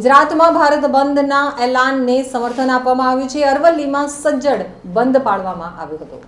ગુજરાતમાં ભારત બંધના એલાનને સમર્થન આપવામાં આવ્યું છે. અરવલ્લીમાં સજ્જડ બંધ પાડવામાં આવ્યો હતો.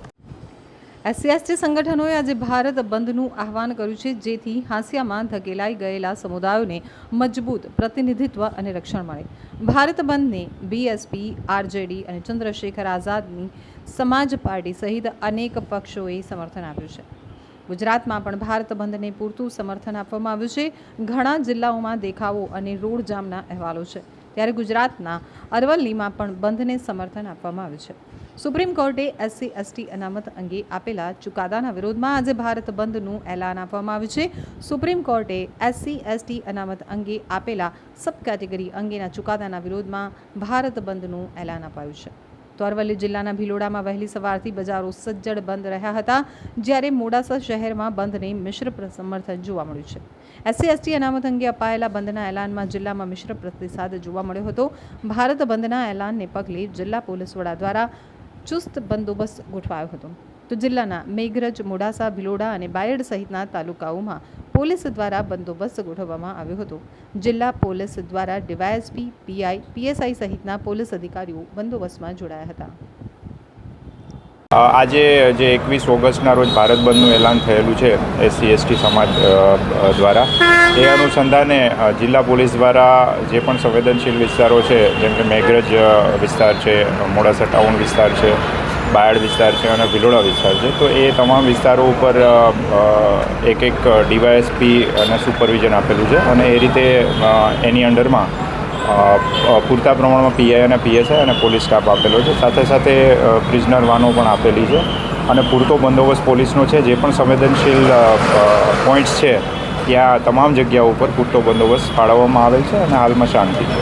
એસસીએસટી સંગઠનોએ આજે ભારત બંધનું આહવાન કર્યું છે, જેથી હાંસિયામાં ધકેલાઈ ગયેલા સમુદાયોને મજબૂત પ્રતિનિધિત્વ અને રક્ષણ મળે. ભારત બંધને બીએસપી આરજેડી અને ચંદ્રશેખર આઝાદની સમાજ પાર્ટી સહિત અનેક પક્ષોએ સમર્થન આપ્યું છે. ગુજરાતમાં પણ ભારત બંધને પૂરતું સમર્થન આપવામાં આવ્યું છે. ઘણા જિલ્લાઓમાં દેખાવો અને રોડ જામના અહેવાલો છે. ત્યારે ગુજરાતના અરવલ્લીમાં પણ બંધને સમર્થન આપવામાં આવ્યું છે. સુપ્રીમ કોર્ટે એસસી, એસટી અનામત અંગે આપેલા ચુકાદાના વિરોધમાં આજે ભારત બંધનું એલાન આપવામાં આવ્યું છે. સુપ્રીમ કોર્ટે એસસી, એસટી અનામત અંગે આપેલા સબ કેટેગરી અંગેના ચુકાદાના વિરોધમાં ભારત બંધનું એલાન અપાયું છે. તો અરવલ્લી જિલ્લાના ભિલોડામાં વહેલી સવારથી બજારો સજ્જડ બંધ રહ્યા હતા, જ્યારે મોડાસા શહેરમાં બંધને મિશ્ર સમર્થન જોવા મળ્યું છે. એસસી, એસટી અનામત અંગે અપાયેલા બંધના એલાનમાં જિલ્લામાં મિશ્ર પ્રતિસાદ જોવા મળ્યો હતો. ભારત બંધના એલાનને પગલે જિલ્લા પોલીસ વડા દ્વારા ચુસ્ત બંદોબસ્ત ગોઠવાયો હતો. તો જિલ્લાના મેઘરજ, મોડાસા, ભિલોડા અને બાયડ સહિતના તાલુકાઓમાં પોલીસ દ્વારા બંદોબસ્ત ગોઠવવામાં આવ્યો હતો. જિલ્લા પોલીસ દ્વારા ડીવાયએસપી, પીઆઈ, પીએસઆઈ સહિતના પોલીસ અધિકારીઓ બંદોબસ્તમાં જોડાયા હતા. આજે જે એકવીસ ઓગસ્ટના રોજ ભારત બંધનું એલાન થયેલું છે એસસી, એસટી સમાજ દ્વારા, એ અનુસંધાને જિલ્લા પોલીસ દ્વારા જે પણ સંવેદનશીલ વિસ્તારો છે, જેમ કે મેઘરજ વિસ્તાર છે, મોડાસા ટાઉન વિસ્તાર છે, બાયડ વિસ્તાર છે અને ભિલોડા વિસ્તાર છે, તો એ તમામ વિસ્તારો ઉપર એક એક ડીવાયએસપી અને સુપરવિઝન આપેલું છે અને એ રીતે એની અંડરમાં પૂરતા પ્રમાણમાં પીઆઈ અને પીએસઆઈ અને પોલીસ સ્ટાફ આપેલો છે. સાથે સાથે પ્રિઝનર વાનો પણ આપેલી છે અને પૂરતો બંદોબસ્ત પોલીસનો છે. જે પણ સંવેદનશીલ પોઈન્ટ્સ છે, ત્યાં તમામ જગ્યાઓ ઉપર પૂરતો બંદોબસ્ત ફાળવવામાં આવેલ છે અને હાલમાં શાંતિ છે.